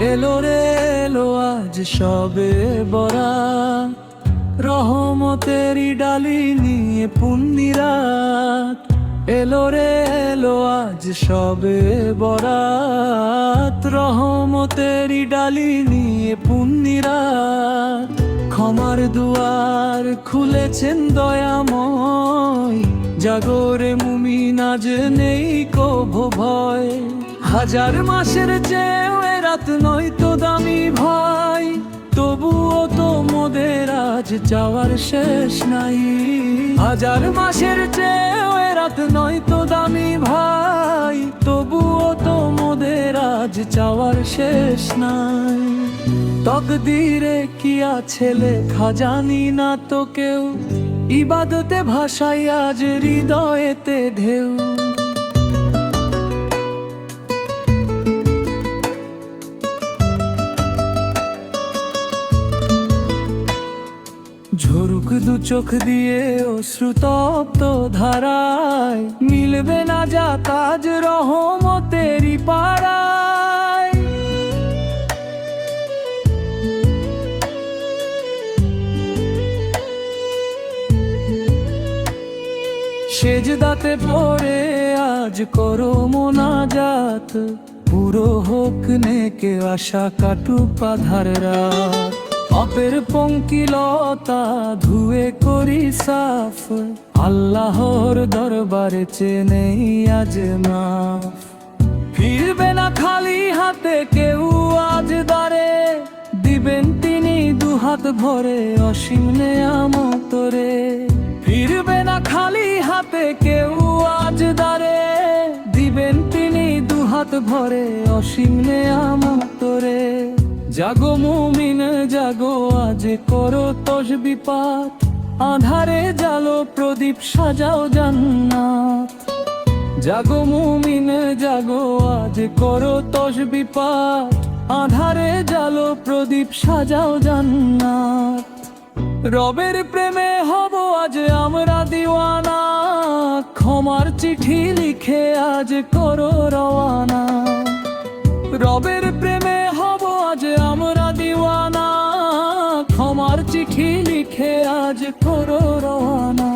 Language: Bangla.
এলো রে, এলো আজ সবে বরা রহমতেরই ডালি নিয়ে পুণ্যিরাত। এলো রে, এলো আজ সবে বরাত। রহমতেরই ডালি নিয়ে পুণ্যিরাত। ক্ষমার দুয়ার খুলেছেন দয়াময়। জাগরে মুমিন আজ নেই কভ ভয়। হাজার মাসের চেয়েও রাত নয়তো দামি ভাই। তবুও তো মোদের আজ যাওয়ার শেষ নাই। হাজার মাসের চেয়েও রাত নয়তো দামি ভাই। তবুও তো মোদের আজ যাওয়ার শেষ নাই। তকদিরে কি আছে লেখা জানি না তো কেউ। ইবাদতে ভাষায় আজ হৃদয়েতে ঢেউ। দু চোখ দিয়ে অশ্রুতপ্ত ধারায় মিলবে না যা তাজ রহমতেরি পাড়ায়। সেজদাতে পড়ে আজ করো মোনাজাত, পুরো হোক নেকে আশা কাটুক পাধার রাত। অপের পঙ্কিলতা ধুয়ে করি সাফ। আল্লাহর দরবারে চেনেই আজ মাফ। ফিরবে না খালি হাতে কেউ আজ দারে দিবেন তিনি দুহাত ভরে অসীম নেয়ামতরে ফিরবে না খালি হাতে কেউ আজ দারে দিবেন তিনি দুহাত ভরে অসীম নেয়ামতরে জাগো মুমিন, জাগো, আজ করো তস বিপাত। আধারে জালো প্রদীপ সাজাও জান্নাত। জাগো মুমিন, জাগো, আজ করো তস বিপাত। আধারে জালো প্রদীপ সাজাও জান্নাত। রবের প্রেমে হব আজ আমরা দিওয়ানা। ক্ষমার চিঠি লিখে আজ করো রওয়ানা। রবের প্রেমে লিখে আজ করো রওয়ানা।